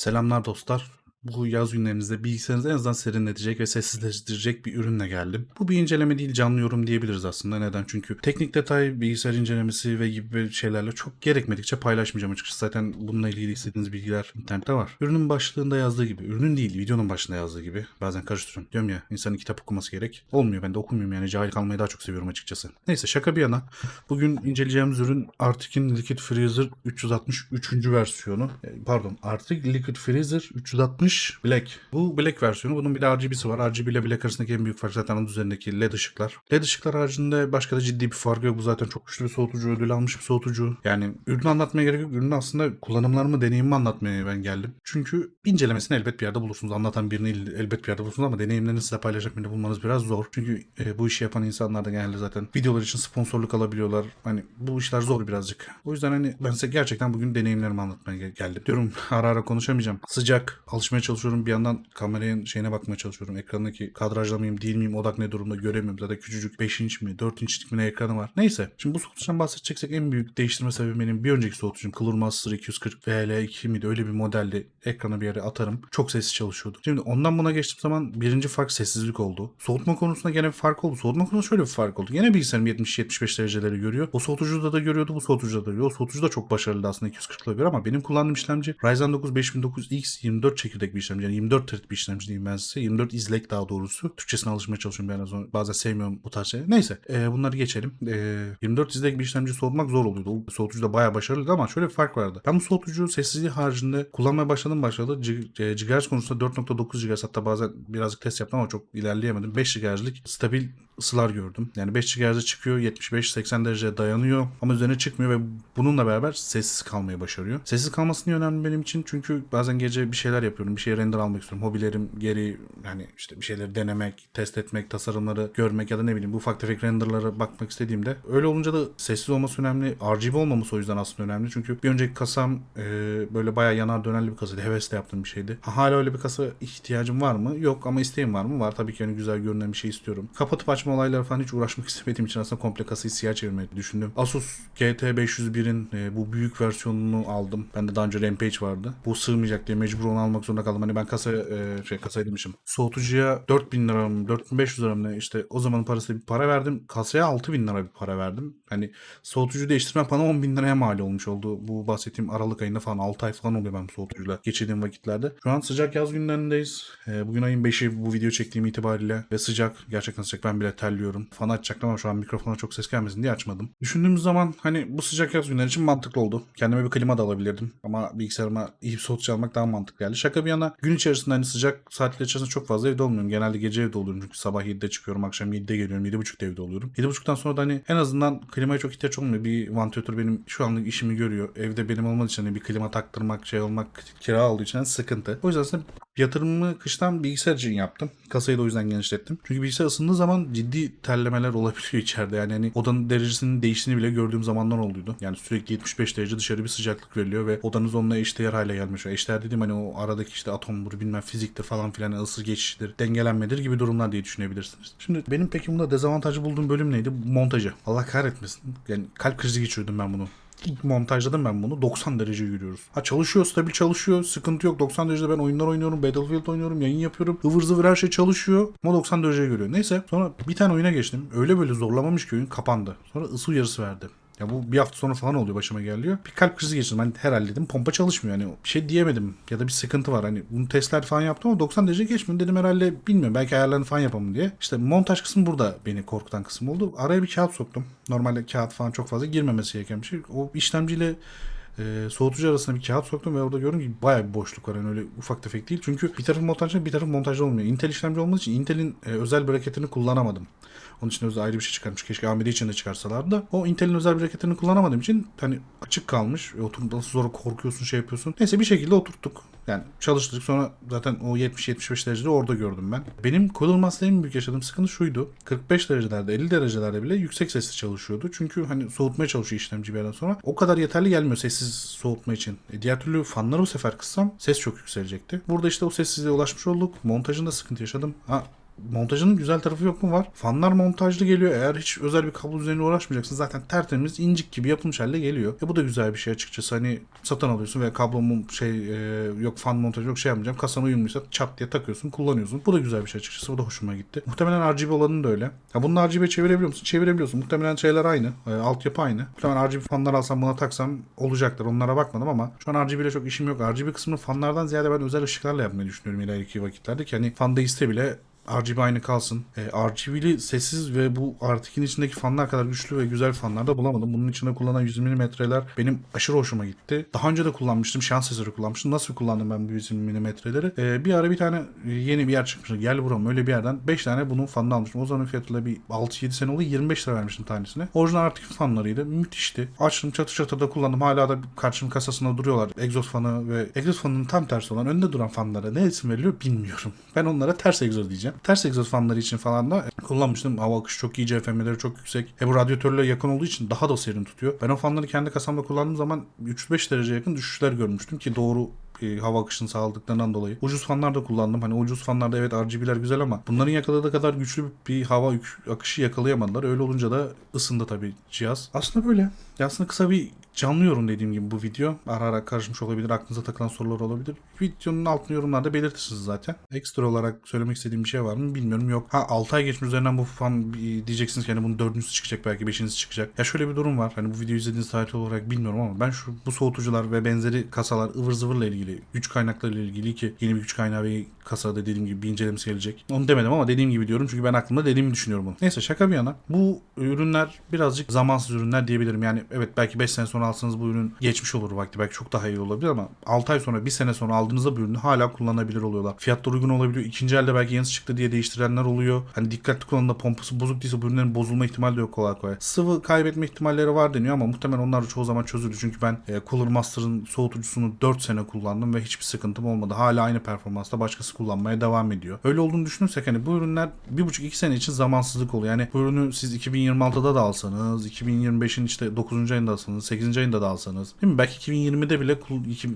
Selamlar dostlar. Bu yaz günlerinizde bilgisayarınızı en azından serinletecek ve sessizleştirecek bir ürünle geldim. Bu bir inceleme değil canlı yorum diyebiliriz aslında. Neden? Çünkü teknik detay, bilgisayar incelemesi ve gibi şeylerle çok gerekmedikçe paylaşmayacağım açıkçası. Zaten bununla ilgili istediğiniz bilgiler internette var. Ürünün başlığında yazdığı gibi, ürünün değil videonun başında yazdığı gibi. Bazen karıştırıyorum. Diyorum ya insanın kitap okuması gerek. Olmuyor ben de okumuyorum yani cahil kalmayı daha çok seviyorum açıkçası. Neyse şaka bir yana. Bugün inceleyeceğimiz ürün Arctic'in Liquid Freezer 363. versiyonu. E, Pardon Arctic Liquid Freezer 360 Black. Bu Black versiyonu. Bunun bir de RGB'si var. RGB ile Black arasındaki en büyük fark zaten onun üzerindeki LED ışıklar. LED ışıklar haricinde başka da ciddi bir fark yok. Bu zaten çok güçlü bir soğutucu, ödül almış bir soğutucu. Yani ürünü anlatmaya gerek yok. Ürünü aslında kullanımlarımı, deneyimimi anlatmaya ben geldim. Çünkü incelemesini elbet bir yerde bulursunuz. Anlatan birini elbet bir yerde bulursunuz ama deneyimlerini size paylaşacak birini bulmanız biraz zor. Çünkü e, bu işi yapan insanlar da genelde zaten videolar için sponsorluk alabiliyorlar. Hani bu işler zor birazcık. O yüzden hani ben size gerçekten bugün deneyimlerimi anlatmaya gel- geldim. Diyorum ara ara konuşamayacağım. Sıcak. Alışmaya çalışıyorum. Bir yandan kameranın şeyine bakmaya çalışıyorum. Ekrandaki kadrajda mıyım değil miyim odak ne durumda göremiyorum. Zaten küçücük 5 inç mi 4 inçlik mi ne ekranı var. Neyse. Şimdi bu soğutucudan bahsedeceksek en büyük değiştirme sebebi benim bir önceki soğutucum Cooler Master 240 VL2 miydi öyle bir modeldi. Ekrana bir yere atarım. Çok sessiz çalışıyordu. Şimdi ondan buna geçtiğim zaman birinci fark sessizlik oldu. Soğutma konusunda gene bir fark oldu. Soğutma konusunda şöyle bir fark oldu. Gene bilgisayarım 70-75 dereceleri görüyor. O soğutucuda da görüyordu. Bu soğutucuda da görüyor. O soğutucu da çok başarılı aslında 240'la göre ama benim kullandığım işlemci Ryzen 9 5900X 24 çekirdek bir işlemci. Yani 24 trit bir işlemci diyeyim ben size. 24 izlek daha doğrusu. Türkçesine alışmaya çalışıyorum ben az önce. Bazen sevmiyorum bu tarz şeyleri. Neyse e, bunları geçelim. E, 24 izlek bir işlemci soğutmak zor oluyordu. O soğutucu da bayağı başarılıydı ama şöyle bir fark vardı. Ben bu soğutucu sessizliği haricinde kullanmaya başladım başladı. G- e, GHz konusunda 4.9 GHz hatta bazen birazcık test yaptım ama çok ilerleyemedim. 5 GHz'lik stabil ısılar gördüm. Yani 5 GHz'e çıkıyor 75-80 dereceye dayanıyor ama üzerine çıkmıyor ve bununla beraber sessiz kalmayı başarıyor. Sessiz kalması niye önemli benim için? Çünkü bazen gece bir şeyler yapıyorum. Bir şey render almak istiyorum. Hobilerim geri yani işte bir şeyleri denemek, test etmek, tasarımları görmek ya da ne bileyim bu ufak tefek renderlara bakmak istediğimde öyle olunca da sessiz olması önemli. RGB olmaması o yüzden aslında önemli. Çünkü bir önceki kasam e, böyle bayağı yanar dönerli bir kasaydı. Hevesle yaptığım bir şeydi. Ha, hala öyle bir kasa ihtiyacım var mı? Yok ama isteğim var mı? Var. Tabii ki yani güzel görünen bir şey istiyorum. Kapatıp açma olayları falan hiç uğraşmak istemediğim için aslında komple kasayı siyah çevirmeyi düşündüm. Asus GT501'in e, bu büyük versiyonunu aldım. Bende daha önce Rampage vardı. Bu sığmayacak diye mecbur onu almak zorunda kaldım. Hani ben kasa e, şey kasayı demişim. Soğutucuya 4000 lira mı 4500 lira mı işte o zamanın parası bir para verdim. Kasaya 6000 lira bir para verdim. Hani soğutucu değiştirme bana 10 bin liraya mal olmuş oldu. Bu bahsettiğim Aralık ayında falan 6 ay falan oluyor ben soğutucuyla geçirdiğim vakitlerde. Şu an sıcak yaz günlerindeyiz. E, bugün ayın 5'i bu video çektiğim itibariyle ve sıcak. Gerçekten sıcak. Ben bile terliyorum. Fan açacaktım ama şu an mikrofona çok ses gelmesin diye açmadım. Düşündüğümüz zaman hani bu sıcak yaz günleri için mantıklı oldu. Kendime bir klima da alabilirdim. Ama bilgisayarıma iyi bir soğutucu almak daha mantıklı geldi. Şaka bir yana gün içerisinde hani sıcak saatler içerisinde çok fazla evde olmuyorum. Genelde gece evde oluyorum çünkü sabah 7'de çıkıyorum akşam 7'de geliyorum 7.30'da evde oluyorum. 7.30'dan sonra da hani en azından klimaya çok ihtiyaç olmuyor. Bir vantilatör benim şu anlık işimi görüyor. Evde benim olmadığı için hani bir klima taktırmak şey olmak kira olduğu için hani sıkıntı. O yüzden aslında yatırımımı kıştan bilgisayar için yaptım. Kasayı da o yüzden genişlettim. Çünkü bilgisayar ısındığı zaman ciddi terlemeler olabiliyor içeride. Yani hani odanın derecesinin değiştiğini bile gördüğüm zamanlar olduydu. Yani sürekli 75 derece dışarı bir sıcaklık veriliyor ve odanız onunla eşdeğer hale gelmiş. Eşdeğer dediğim hani o aradaki işte atomdur bilmem fiziktir falan filan ısı geçiştir, dengelenmedir gibi durumlar diye düşünebilirsiniz. Şimdi benim peki bunda dezavantajı bulduğum bölüm neydi? Montajı. Allah kahretmesin. Yani kalp krizi geçirdim ben bunu. İlk montajladım ben bunu. 90 derece yürüyoruz. Ha çalışıyor, stabil çalışıyor. Sıkıntı yok. 90 derecede ben oyunlar oynuyorum. Battlefield oynuyorum. Yayın yapıyorum. ıvır zıvır her şey çalışıyor. Ama 90 derece görüyor. Neyse. Sonra bir tane oyuna geçtim. Öyle böyle zorlamamış ki oyun kapandı. Sonra ısı uyarısı verdi. Ya bu bir hafta sonra falan oluyor başıma geliyor. Bir kalp krizi geçirdim. Hani herhalde dedim pompa çalışmıyor. Hani bir şey diyemedim. Ya da bir sıkıntı var. Hani bunu testler falan yaptım ama 90 derece geçmiyor. Dedim herhalde bilmiyorum. Belki ayarlarını falan yapamam diye. İşte montaj kısmı burada beni korkutan kısım oldu. Araya bir kağıt soktum. Normalde kağıt falan çok fazla girmemesi gereken bir şey. O işlemciyle e, soğutucu arasında bir kağıt soktum ve orada gördüm ki bayağı bir boşluk var. Yani öyle ufak tefek değil. Çünkü bir tarafı montajlı bir tarafı montajlı olmuyor. Intel işlemci olmadığı için Intel'in e, özel bracketini kullanamadım. Onun için özel ayrı bir şey çıkarmış. Keşke AMD için de çıkarsalardı. O Intel'in özel bracketini kullanamadığım için hani açık kalmış. E, oturup nasıl zor korkuyorsun şey yapıyorsun. Neyse bir şekilde oturttuk. Yani çalıştık sonra zaten o 70-75 derecede orada gördüm ben. Benim Master'ın en büyük yaşadığım sıkıntı şuydu. 45 derecelerde 50 derecelerde bile yüksek sesli çalışıyordu. Çünkü hani soğutmaya çalışıyor işlemci bir yerden sonra. O kadar yeterli gelmiyor sessiz soğutma için. E, diğer türlü fanları bu sefer kıssam ses çok yükselecekti. Burada işte o sessizliğe ulaşmış olduk. Montajında sıkıntı yaşadım. Ha montajının güzel tarafı yok mu var. Fanlar montajlı geliyor. Eğer hiç özel bir kablo üzerine uğraşmayacaksın zaten tertemiz incik gibi yapılmış halde geliyor. E bu da güzel bir şey açıkçası. Hani satın alıyorsun ve kablo mu- şey e, yok fan montajı yok şey yapmayacağım. Kasana uyumluysa çat diye takıyorsun kullanıyorsun. Bu da güzel bir şey açıkçası. Bu da hoşuma gitti. Muhtemelen RGB olanın da öyle. Ha bunu RGB çevirebiliyor musun? Çevirebiliyorsun. Muhtemelen şeyler aynı. E, altyapı aynı. Muhtemelen RGB fanlar alsam buna taksam olacaktır. Onlara bakmadım ama şu an RGB ile çok işim yok. RGB kısmını fanlardan ziyade ben özel ışıklarla yapmayı düşünüyorum ileriki vakitlerde ki hani fan değişse bile RGB aynı kalsın. E, RGB'li sessiz ve bu R2'nin içindeki fanlar kadar güçlü ve güzel fanlar da bulamadım. Bunun içinde kullanılan 100 milimetreler benim aşırı hoşuma gitti. Daha önce de kullanmıştım. Şans eseri kullanmıştım. Nasıl kullandım ben bu 100 milimetreleri? E, bir ara bir tane yeni bir yer çıkmıştı. Gel buram öyle bir yerden 5 tane bunun fanını almıştım. O zaman fiyatıyla bir 6-7 sene oldu. 25 lira vermiştim tanesine. Orijinal R2 fanlarıydı. Müthişti. Açtım çatır çatır kullandım. Hala da karşımın kasasında duruyorlar. Egzoz fanı ve egzoz fanının tam tersi olan önde duran fanlara ne isim veriliyor bilmiyorum. Ben onlara ters egzoz diyeceğim. Ters egzoz fanları için falan da kullanmıştım. Hava akışı çok iyi, CFM'leri çok yüksek. E bu radyatörle yakın olduğu için daha da serin tutuyor. Ben o fanları kendi kasamda kullandığım zaman 3-5 derece yakın düşüşler görmüştüm ki doğru e, hava akışını sağladıklarından dolayı. Ucuz fanlar da kullandım. Hani ucuz fanlarda evet RGB'ler güzel ama bunların yakaladığı kadar güçlü bir hava akışı yakalayamadılar. Öyle olunca da ısındı tabii cihaz. Aslında böyle. Ya aslında kısa bir canlı yorum dediğim gibi bu video. Ara ara karışmış olabilir. Aklınıza takılan sorular olabilir. Videonun altına yorumlarda belirtirsiniz zaten. Ekstra olarak söylemek istediğim bir şey var mı bilmiyorum. Yok. Ha 6 ay geçmiş üzerinden bu fan diyeceksiniz ki hani bunun dördüncüsü çıkacak belki beşincisi çıkacak. Ya şöyle bir durum var. Hani bu videoyu izlediğiniz tarih olarak bilmiyorum ama ben şu bu soğutucular ve benzeri kasalar ıvır zıvırla ilgili güç kaynaklarıyla ilgili ki yeni bir güç kaynağı kasada dediğim gibi bir incelemesi gelecek. Onu demedim ama dediğim gibi diyorum çünkü ben aklımda dediğimi düşünüyorum bunu. Neyse şaka bir yana. Bu ürünler birazcık zamansız ürünler diyebilirim. Yani evet belki 5 sene sonra alsanız bu ürün geçmiş olur vakti. Belki çok daha iyi olabilir ama 6 ay sonra 1 sene sonra aldığınızda bu ürünü hala kullanabilir oluyorlar. Fiyatlar uygun olabiliyor. İkinci elde belki yenisi çıktı diye değiştirenler oluyor. Hani dikkatli kullanımda pompası bozuk değilse bu ürünlerin bozulma ihtimali de yok kolay kolay. Sıvı kaybetme ihtimalleri var deniyor ama muhtemelen onlar çoğu zaman çözülür. Çünkü ben e, Cooler Master'ın soğutucusunu 4 sene kullandım ve hiçbir sıkıntım olmadı. Hala aynı performansta başkası kullanmaya devam ediyor. Öyle olduğunu düşünürsek hani bu ürünler 1,5-2 sene için zamansızlık oluyor. Yani bu ürünü siz 2026'da da alsanız, 2025'in işte 9. ayında alsanız, 8. ayında da alsanız, değil mi? Belki 2020'de bile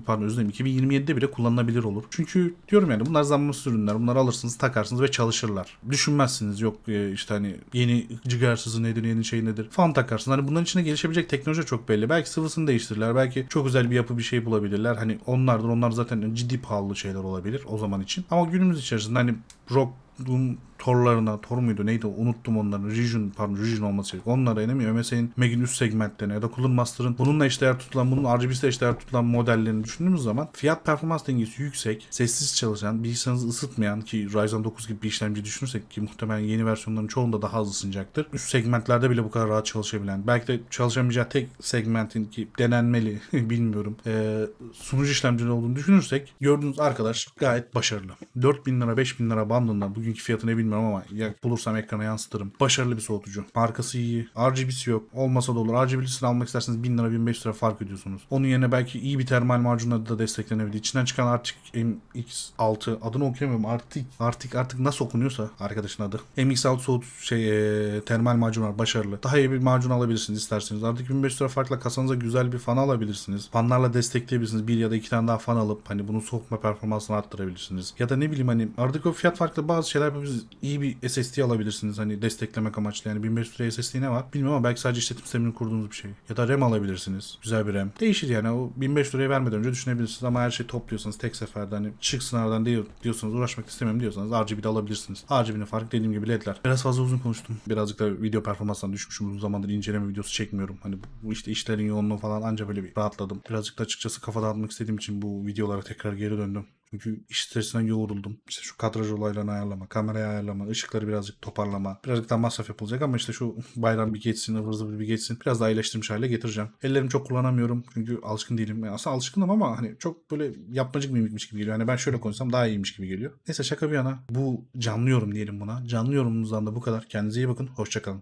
pardon özür dilerim 2027'de bile kullanılabilir olur. Çünkü diyorum yani bunlar zamansız ürünler. Bunları alırsınız, takarsınız ve çalışırlar. Düşünmezsiniz yok e, işte hani yeni cigarsızı nedir, yeni şey nedir. Fan takarsınız. Hani bunların içine gelişebilecek teknoloji çok belli. Belki sıvısını değiştirirler. Belki çok güzel bir yapı bir şey bulabilirler. Hani onlardır. Onlar zaten ciddi pahalı şeyler olabilir o zaman için. Ama günümüz içerisinde hani Rock'un torlarına, tor muydu neydi unuttum onların. Region pardon Region olması gerekiyor. Onlara inemiyor. MSI'nin Meg'in üst segmentlerine ya da Cooler Master'ın bununla eşdeğer tutulan, bunun RGB'siyle eşdeğer tutulan modellerini düşündüğümüz zaman fiyat performans dengesi yüksek, sessiz çalışan, bilgisayarınızı ısıtmayan ki Ryzen 9 gibi bir işlemci düşünürsek ki muhtemelen yeni versiyonların çoğunda daha az ısınacaktır. Üst segmentlerde bile bu kadar rahat çalışabilen, belki de çalışamayacağı tek segmentin ki denenmeli bilmiyorum. Ee, sunucu işlemcileri olduğunu düşünürsek gördüğünüz arkadaş gayet başarılı. 4000 lira 5000 lira bandında bugünkü fiyatı ne bilmiyorum ama ya bulursam ekrana yansıtırım. Başarılı bir soğutucu. Markası iyi. RGB'si yok. Olmasa da olur. RGB'lisini almak isterseniz 1000 lira 1500 lira fark ediyorsunuz. Onun yerine belki iyi bir termal macunla da desteklenebilir. İçinden çıkan artık MX6 adını okuyamıyorum. Artık artık artık nasıl okunuyorsa arkadaşın adı. MX6 soğut şey e, termal macun var. Başarılı. Daha iyi bir macun alabilirsiniz isterseniz. Artık 1500 lira farkla kasanıza güzel bir fan alabilirsiniz. Fanlarla destekleyebilirsiniz. Bir ya da iki tane daha fan alıp hani bunun soğutma performansını arttırabilirsiniz. Ya da ne bileyim hani artık o fiyat farklı bazı şeyler yapabilirsiniz. İyi bir SSD alabilirsiniz hani desteklemek amaçlı. Yani 1500 liraya SSD ne var? Bilmiyorum ama belki sadece işletim sistemini kurduğunuz bir şey. Ya da RAM alabilirsiniz. Güzel bir RAM. Değişir yani o 1500 liraya vermeden önce düşünebilirsiniz ama her şeyi topluyorsanız tek seferde hani çıksın aradan diyor, diyorsanız uğraşmak istemiyorum diyorsanız RGB'de alabilirsiniz. RGB'nin farkı dediğim gibi ledler. Biraz fazla uzun konuştum. Birazcık da video performansından düşmüşüm. Uzun zamandır inceleme videosu çekmiyorum. Hani bu işte işlerin yoğunluğu falan anca böyle bir rahatladım. Birazcık da açıkçası kafa dağıtmak istediğim için bu videolara tekrar geri döndüm. Çünkü iş stresinden yoğuruldum. İşte şu kadraj olaylarını ayarlama, kamerayı ayarlama, ışıkları birazcık toparlama. Birazcık daha masraf yapılacak ama işte şu bayram bir geçsin, ıvır bir geçsin. Biraz daha iyileştirmiş hale getireceğim. Ellerimi çok kullanamıyorum çünkü alışkın değilim. Yani aslında alışkınım ama hani çok böyle yapmacık mimikmiş gibi geliyor. Hani ben şöyle konuşsam daha iyiymiş gibi geliyor. Neyse şaka bir yana bu canlı yorum diyelim buna. Canlı yorumunuzdan da bu kadar. Kendinize iyi bakın. Hoşçakalın.